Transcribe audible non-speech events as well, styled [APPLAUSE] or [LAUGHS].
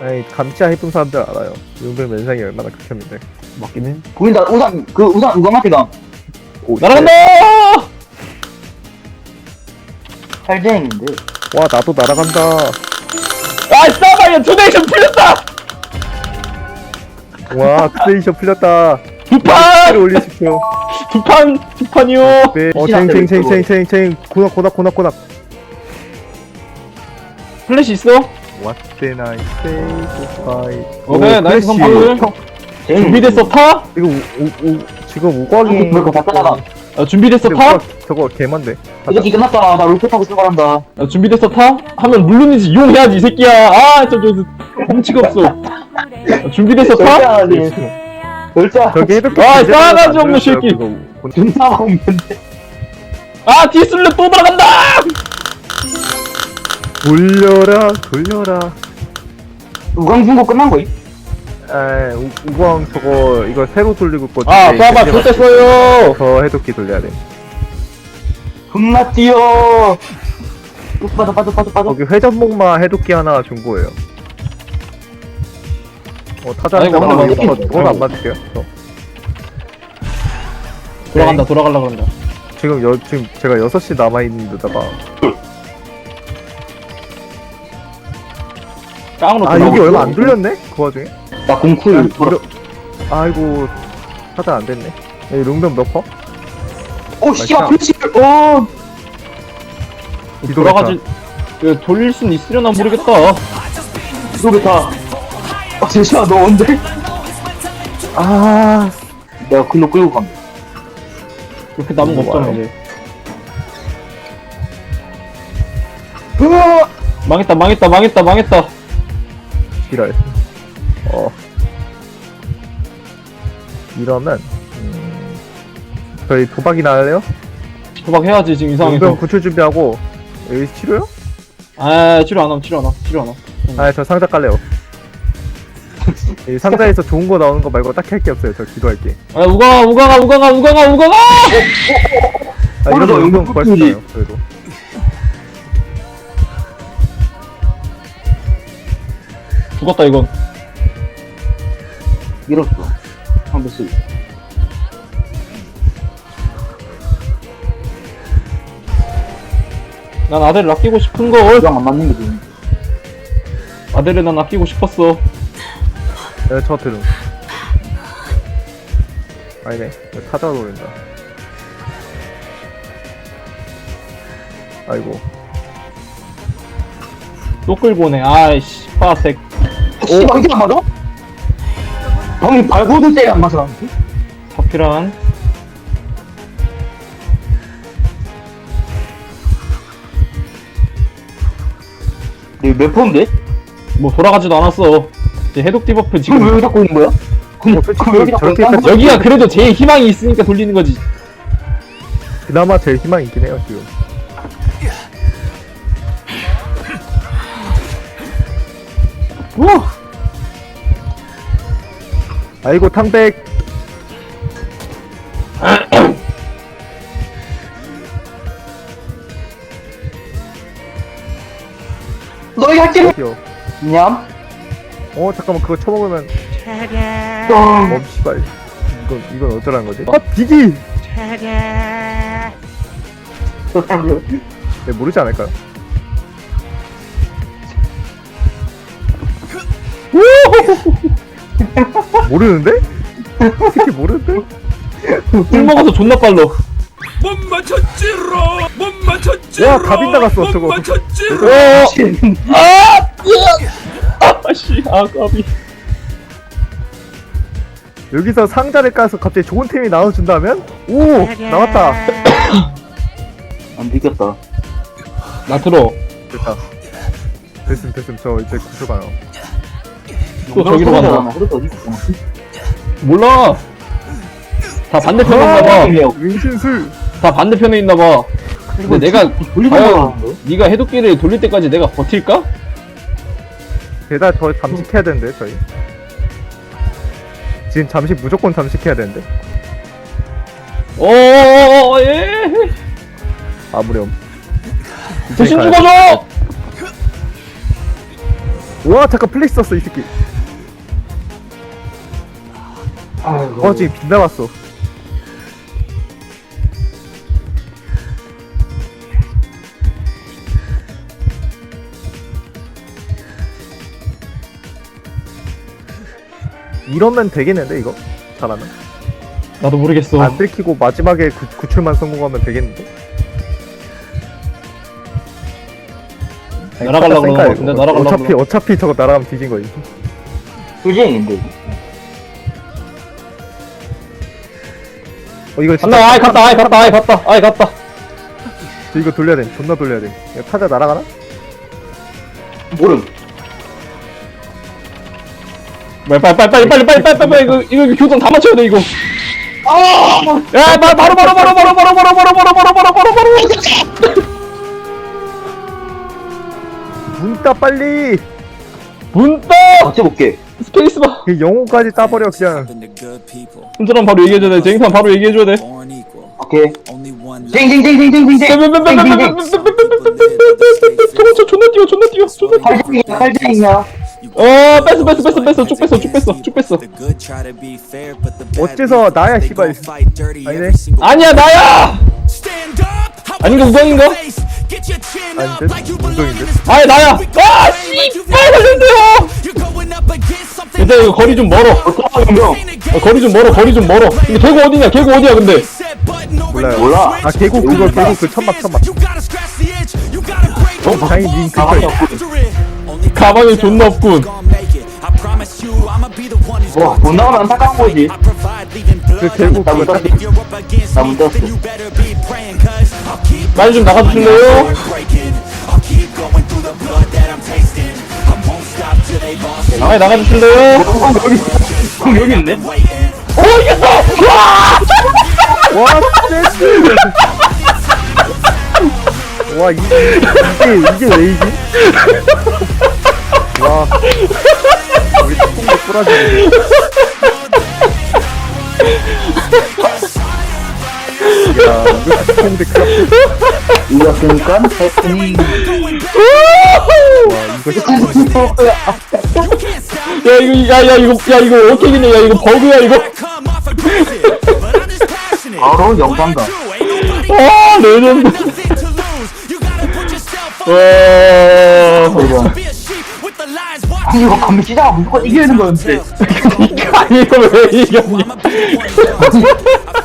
아니 감시야 해본 사람들 알아요. 용병 면상이 얼마나 극혐인데. 맞긴 해. 보인다. 우산, 그 우산, 우광한테 가. 오, 날아간다! 팔쟁인데. 와 나도 날아간다. 아, 싸바이어 투데이션 풀렸다! 와 스테이션 풀렸다. 두를 판! 올리십시오. 두 판! 두 판이요! 네. 어 시간대 쟁쟁쟁쟁쟁쟁 고납 고납 고납 고납. 플래시 있어? What can I say goodbye? 오케이, 나이스 선물. 쟁. 준비됐어, 타? 이거 오, 오, 오, 지금 오광이 그거 다 끝나가. 아, 준비됐어, 근데? 오광 저거 개만데. 이렇게 끝났다. 나 롤프 타고 출발한다. 아, 준비됐어, 타? 하면 물론이지, 이용해야지, 이 새끼야. 아, 저, 저, 저, 뭉치가 없어. 아, 준비됐어, 절대 타? 안 하지. 절대 안 저기 해도 아, 싸가지 없는 새끼. 존나 없는데. 아, 디슬레 또 들어간다! 돌려라 돌려라. 우광 중고 끝난 거임? 에 우- 우광 저거 이거 새로 돌리고 있거든. 아, 좋대 써요! 저 해독기 돌려야 돼. 겁나 뛰어. 빠져, 빠져, 빠져, 빠져. 거기 회전목마 해독기 하나 준 거예요. 어 타자 아이고, 한 한번 번 맞을게요. 그건 안 맞을게요. 저. 돌아간다, 돌아갈라 그런다. 지금 여 지금 제가 6시 남아 있는 데다가 깡으로 아 여기 얼마. 안 돌렸네? 그 와중에? 나 공쿨. 돌려... 아이고 타자 안 됐네. 여기 롱병 몇 퍼? 오, 씨발, 맛있다. 플래시. 오. 돌아가지, 그, 돌릴 순 있으려나 모르겠다. 이거부터. 아, 잠시만, 너 언제? 아 내가 글로 끌고 간다. 이렇게 남은 거 없잖아, 와요. 이제. 으아! 망했다, 망했다, 망했다, 망했다. 이럴. 어 이러면 음... 저희 도박이나 할래요? 도박 해야지, 지금 이 상황에서. 롱병 구출 준비하고 여기 치료요? 아, 치료 안 함, 치료 안 함, 치료 안 함. 아 저 상자 깔래요. [LAUGHS] 이 상자에서 좋은 거 나오는 거 말고 딱히 할 게 없어요. 저 기도할게. 아, 우강아, 우강아, 우강아, 우강아, 우강아! 아 오늘도 거 용병 용병 구할 수. 있어요. 그래도. 죽었다, 이건. 밀었어. 한 번씩. 난 아들을 아끼고 싶은 걸. 우광 안 맞는 게 좋은. 아들을 난 아끼고 싶었어. 네, 저 들음. 아니네. 이거 타자 노린다. 아이고. 또 끌고 오네. 아이씨, 파색. 씨발, 이게 안 맞아? 방금 발고도 때안 맞아. 파피란. 내몇 폰데? 뭐 돌아가지도 않았어. 이제 해독 디버프 지금 왜 지금. 여기 잡고 있는 거야? 그럼, 어, 솔직히 그럼 여기 잡고 저렇게 있는 거야? 여기가 그래도 제일 희망이 있으니까 돌리는 거지. 그나마 제일 희망이 있긴 해요, 지금. 우! 아이고, 탕백! [CLEARS THROAT] 너희 할게 귀여워. 냠? 어, 잠깐만, 그거 쳐먹으면. 똥. 어, 씨발. 이건, 이건 어쩌라는 거지? 아, 디기! 네, 모르지 않을까요? [LAUGHS] 모르는데? 특히 모르는데? 술 먹어서 존나 빨라. 못 맞췄지로 못 맞췄지로 와, 갑인 나갔어, 못 저거. 맞췄지로 어! 아! 아씨, 아, 까비. 여기서 상자를 까서 갑자기 좋은 템이 나와준다면? 오! 나왔다! [COUGHS] 안 비겼다. 나 들어. 됐다. 됐음, 됐음. 저 이제 구조 가요. 또 저기로 간다. 그래도 어디 있어? 몰라. 다 반대편에 있나봐. 윙신술! 다 반대편에 있나봐. 근데 내가 돌리고? 네가 해독기를 돌릴 때까지 내가 버틸까? 게다가 저 잠식해야 되는데, 저희. 지금 잠식 무조건 잠식해야 되는데. 어어어어 예. 아무렴. 대신. 죽어줘. 와 잠깐 플렉스 썼어 이 새끼 아이고. 어 지금 빗나갔어 이러면 되겠는데 이거? 잘하면? 나도 모르겠어. 안 들키고 마지막에 구, 구출만 성공하면 되겠는데? 날아가려고 그러는 것 같은데. 날아가려고 어차피 어차피 저거 날아가면 뒤진 거지 수진인데. 이거. 어 이거 진짜 갔다, 아이, 갔다, 아이, 갔다, 아이, 갔다, 아이, 갔다. 저 이거 돌려야 돼 존나 돌려야 돼 이거 타자 날아가나? 모름. 빨리, 빨리, 빨리, 빨리, 빨리, 빨리, 빨리, 빨리, 빨리, 이거, 이거, 교정 다 맞춰야 돼, 이거. 야, 바, 바로, 바로, 바로, 바로, 바로, 바로, 바로, 바로, 바로, 바로, 바로, 바로. 문따 빨리 문 떠! 같이 볼게. 스페이스바. 그 영혼까지 따버려 그냥 손절하면 바로 얘기해줘야 돼. 쟁산 바로 얘기해줘야 돼. 오케이. 징징징징징징징. 징징징. 저거 존나 뛰어, 존나 뛰어, 존나 뛰어. 칼쟁이야, 칼쟁이야. 어, 뺐어, 뺐어, 뺐어, 뺐어, 쭉 뺐어, 쭉 뺐어, 쭉 뺐어. 어째서 나야, 씨발. 아니네. 아니야, 나야! 아닌가, 우광인가? 아닌데? 운동인데? 아니, 나야! 아, 씨발, 살려주세요! 일단 이거 거리 좀 멀어. 어, 거리 좀 멀어, 거리 좀 멀어. 이거 개구 어디냐, 개구 어디야, 근데? 몰라요 몰라. 아 계곡 그거 계곡 그 천막 천막 어 다행히 닌 근처에 가방에 존나 없군. 와, 못 나가면 안타까운 거지. 그 계곡 나문 그거. 딱 나문 떴어. 많이 좀 나가주실래요? 많이 나가주실래요? 어, 여기, 형 여기 있네? 오, 이겼어! 와! 와 센스 와 이, 이게 이게 왜 이지? 와 우리 콩도 뿌라지네 야 이거 스폰데 클럽 이겼으니까 해프닝. 와 이거 스폰 [LAUGHS] 야, 이거, 야, 야, 이거, 야, 이거 어떻게 이네 야, 이거 버그야, 이거. [LAUGHS] 바로 영상가. 아, 레전드. 와. 아니, 이거 시작은 무조건 이기는 거였는데. 아니, [LAUGHS] 이거 왜 이겼니? [LAUGHS]